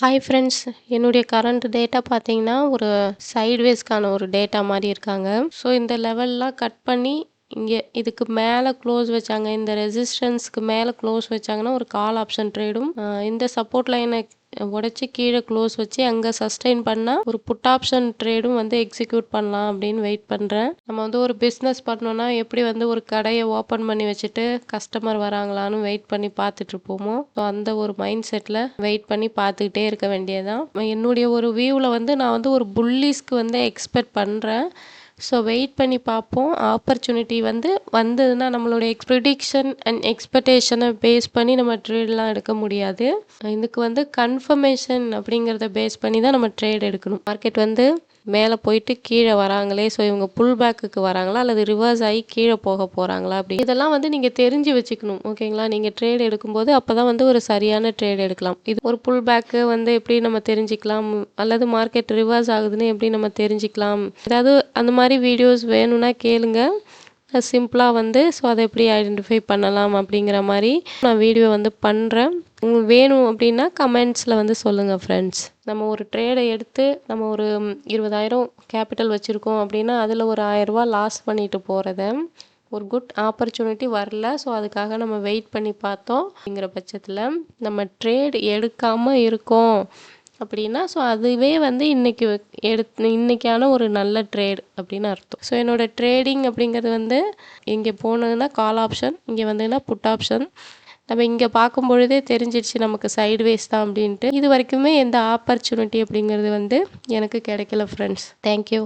Hi friends என்னுடைய current data பார்த்தீங்கன்னா ஒரு சைட்வேஸ்க்கான ஒரு டேட்டா மாதிரி இருக்காங்க. ஸோ இந்த லெவல்லாம் கட் பண்ணி இங்கே இதுக்கு மேலே க்ளோஸ் வச்சாங்க. இந்த ரெசிஸ்டன்ஸ்க்கு மேலே க்ளோஸ் வச்சாங்கன்னா ஒரு கால் ஆப்ஷன் ட்ரேடும் இந்த சப்போர்ட் லைனை உடச்சி கீழே க்ளோஸ் வச்சு அங்கே சஸ்டெயின் பண்ணால் ஒரு புட் ஆப்ஷன் ட்ரேடும் வந்து எக்ஸிக்யூட் பண்ணலாம் அப்படின்னு வெயிட் பண்ணுறேன் நம்ம வந்து ஒரு பிஸ்னஸ் பண்ணோன்னா எப்படி வந்து ஒரு கடையை ஓப்பன் பண்ணி வச்சுட்டு கஸ்டமர் வராங்களான்னு வெயிட் பண்ணி பார்த்துட்டு இருப்போமோ? ஸோ அந்த ஒரு மைண்ட் செட்டில் வெயிட் பண்ணி பார்த்துக்கிட்டே இருக்க வேண்டியதான் என்னுடைய ஒரு வியூவில் வந்து நான் வந்து ஒரு புல்லிஸ்க்கு வந்து எக்ஸ்பெக்ட் பண்ணுறேன் ஸோ வெயிட் பண்ணி பார்ப்போம். ஆப்பர்ச்சுனிட்டி வந்து வந்ததுன்னா நம்மளுடைய ப்ரிடிக்ஷன் அண்ட் எக்ஸ்பெக்டேஷனை பேஸ் பண்ணி நம்ம ட்ரேட்லாம் எடுக்க முடியாது. இதுக்கு வந்து கன்ஃபர்மேஷன் அப்படிங்கிறத பேஸ் பண்ணி தான் நம்ம ட்ரேட் எடுக்கணும். மார்க்கெட் வந்து மேலே போயிட்டு கீழே வராங்களே ஸோ இவங்க புல் பேக்குக்கு வராங்களா அல்லது ரிவர்ஸ் ஆகி கீழே போக போகிறாங்களா அப்படி இதெல்லாம் வந்து நீங்கள் தெரிஞ்சு வச்சுக்கணும் ஓகேங்களா நீங்கள் ட்ரேட் எடுக்கும்போது அப்போ தான் வந்து ஒரு சரியான ட்ரேட் எடுக்கலாம். இது ஒரு புல் பேக்கு வந்து எப்படி நம்ம தெரிஞ்சுக்கலாம் அல்லது மார்க்கெட் ரிவர்ஸ் ஆகுதுன்னு எப்படி நம்ம தெரிஞ்சுக்கலாம்? ஏதாவது அந்த மாதிரி வீடியோஸ் வேணும்னா கேளுங்கள் சிம்பிளாக வந்து ஸோ அதை எப்படி ஐடென்டிஃபை பண்ணலாம் அப்படிங்கிற மாதிரி நான் வீடியோ வந்து பண்ணுறேன் உங்களுக்கு வேணும் அப்படின்னா கமெண்ட்ஸில் வந்து சொல்லுங்கள் ஃப்ரெண்ட்ஸ் நம்ம ஒரு ட்ரேடை எடுத்து நம்ம ஒரு இருபதாயிரம் கேபிட்டல் வச்சுருக்கோம் அப்படின்னா அதில் ஒரு ஆயரூபா லாஸ் பண்ணிட்டு போகிறத ஒரு குட் ஆப்பர்ச்சுனிட்டி வரல ஸோ அதுக்காக நம்ம வெயிட் பண்ணி பார்த்தோம் அப்படிங்கிற பட்சத்தில் நம்ம ட்ரேட் எடுக்காமல் இருக்கோம். அப்படின்னா ஸோ அதுவே வந்து இன்றைக்கி எடுத்து இன்றைக்கான ஒரு நல்ல ட்ரேட் அப்படின்னு அர்த்தம். ஸோ என்னோடய ட்ரேடிங் அப்படிங்கிறது வந்து இங்கே போனதுன்னா கால் ஆப்ஷன் இங்கே வந்ததுன்னா புட் ஆப்ஷன் நம்ம இங்கே பார்க்கும் பொழுதே தெரிஞ்சிடுச்சு நமக்கு சைட்வேஸ் தான் அப்படின்ட்டு. இது வரைக்குமே எந்த ஆப்பர்ச்சுனிட்டி அப்படிங்கிறது வந்து எனக்கு கிடைக்கல ஃப்ரெண்ட்ஸ் தேங்க்யூ